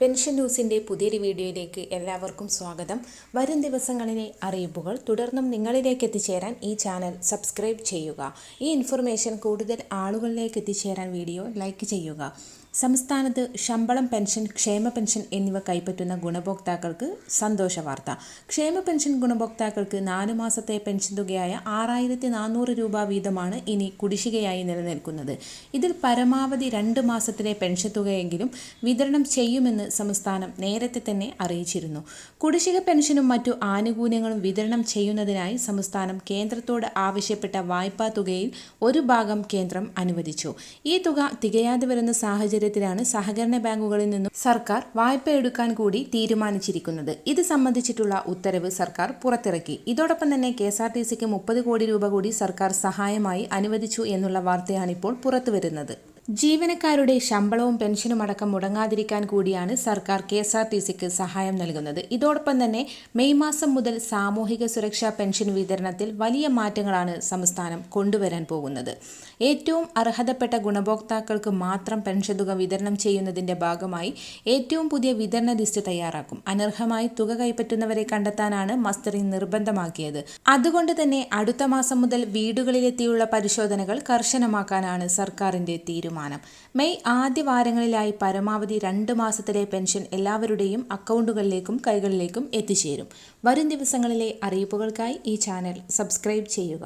Pension ന്യൂസിന്റെ പുതിയൊരു വീഡിയോയിലേക്ക് എല്ലാവർക്കും സ്വാഗതം. വരും ദിവസങ്ങളിലെ അറിയിപ്പുകൾ തുടർന്നും നിങ്ങളിലേക്ക് എത്തിച്ചേരാൻ ഈ ചാനൽ സബ്സ്ക്രൈബ് ചെയ്യുക. ഈ ഇൻഫർമേഷൻ കൂടുതൽ ആളുകളിലേക്ക് എത്തിച്ചേരാൻ വീഡിയോ ലൈക്ക് ചെയ്യുക. സംസ്ഥാനത്ത് ശമ്പളം പെൻഷൻ ക്ഷേമ പെൻഷൻ എന്നിവ കൈപ്പറ്റുന്ന ഗുണഭോക്താക്കൾക്ക് സന്തോഷ വാർത്ത. ക്ഷേമ പെൻഷൻ ഗുണഭോക്താക്കൾക്ക് നാല് മാസത്തെ പെൻഷൻ തുകയായ ആറായിരത്തി നാനൂറ് രൂപ വീതമാണ് ഇനി കുടിശ്ശികയായി നിലനിൽക്കുന്നത്. ഇതിൽ പരമാവധി രണ്ട് മാസത്തിലെ പെൻഷൻ തുകയെങ്കിലും വിതരണം ചെയ്യുമെന്ന് സംസ്ഥാനം നേരത്തെ തന്നെ അറിയിച്ചിരുന്നു. കുടിശ്ശിക പെൻഷനും മറ്റു ആനുകൂല്യങ്ങളും വിതരണം ചെയ്യുന്നതിനായി സംസ്ഥാനം കേന്ദ്രത്തോട് ആവശ്യപ്പെട്ട വായ്പാ തുകയിൽ ഒരു ഭാഗം കേന്ദ്രം അനുവദിച്ചു. ഈ തുക തികയാതെ വരുന്ന സാഹചര്യം സാഹചര്യത്തിലാണ് സഹകരണ ബാങ്കുകളിൽ നിന്നും സർക്കാർ വായ്പ എടുക്കാൻ കൂടി തീരുമാനിച്ചിരിക്കുന്നത്. ഇത് സംബന്ധിച്ചിട്ടുള്ള ഉത്തരവ് സർക്കാർ പുറത്തിറക്കി. ഇതോടൊപ്പം തന്നെ കെ എസ് ആർ ടി സിക്ക് മുപ്പത് കോടി രൂപ കൂടി സർക്കാർ സഹായമായി അനുവദിച്ചു എന്നുള്ള വാർത്തയാണ് ഇപ്പോൾ പുറത്തുവരുന്നത്. ജീവനക്കാരുടെ ശമ്പളവും പെൻഷനും അടക്കം മുടങ്ങാതിരിക്കാൻ കൂടിയാണ് സർക്കാർ കെ എസ് ആർ ടി സിക്ക് സഹായം നൽകുന്നത്. ഇതോടൊപ്പം തന്നെ മെയ് മാസം മുതൽ സാമൂഹിക സുരക്ഷാ പെൻഷൻ വിതരണത്തിൽ വലിയ മാറ്റങ്ങളാണ് സംസ്ഥാനം കൊണ്ടുവരാൻ പോകുന്നത്. ഏറ്റവും അർഹതപ്പെട്ട ഗുണഭോക്താക്കൾക്ക് മാത്രം പെൻഷൻ തുക വിതരണം ചെയ്യുന്നതിന്റെ ഭാഗമായി ഏറ്റവും പുതിയ വിതരണ ലിസ്റ്റ് തയ്യാറാക്കും. അനർഹമായി തുക കൈപ്പറ്റുന്നവരെ കണ്ടെത്താനാണ് മസ്റ്ററിംഗ് നിർബന്ധമാക്കിയത്. അതുകൊണ്ട് തന്നെ അടുത്ത മാസം മുതൽ വീടുകളിലെത്തിയുള്ള പരിശോധനകൾ കർശനമാക്കാനാണ് സർക്കാരിന്റെ തീരുമാനം. തീരുമാനം. മെയ് ആദ്യ വാരങ്ങളിലായി പരമാവധി രണ്ട് മാസത്തിലെ പെൻഷൻ എല്ലാവരുടെയും അക്കൗണ്ടുകളിലേക്കും കൈകളിലേക്കും എത്തിച്ചേരും. വരും ദിവസങ്ങളിലെ അറിയിപ്പുകൾക്കായി ഈ ചാനൽ സബ്സ്ക്രൈബ് ചെയ്യുക.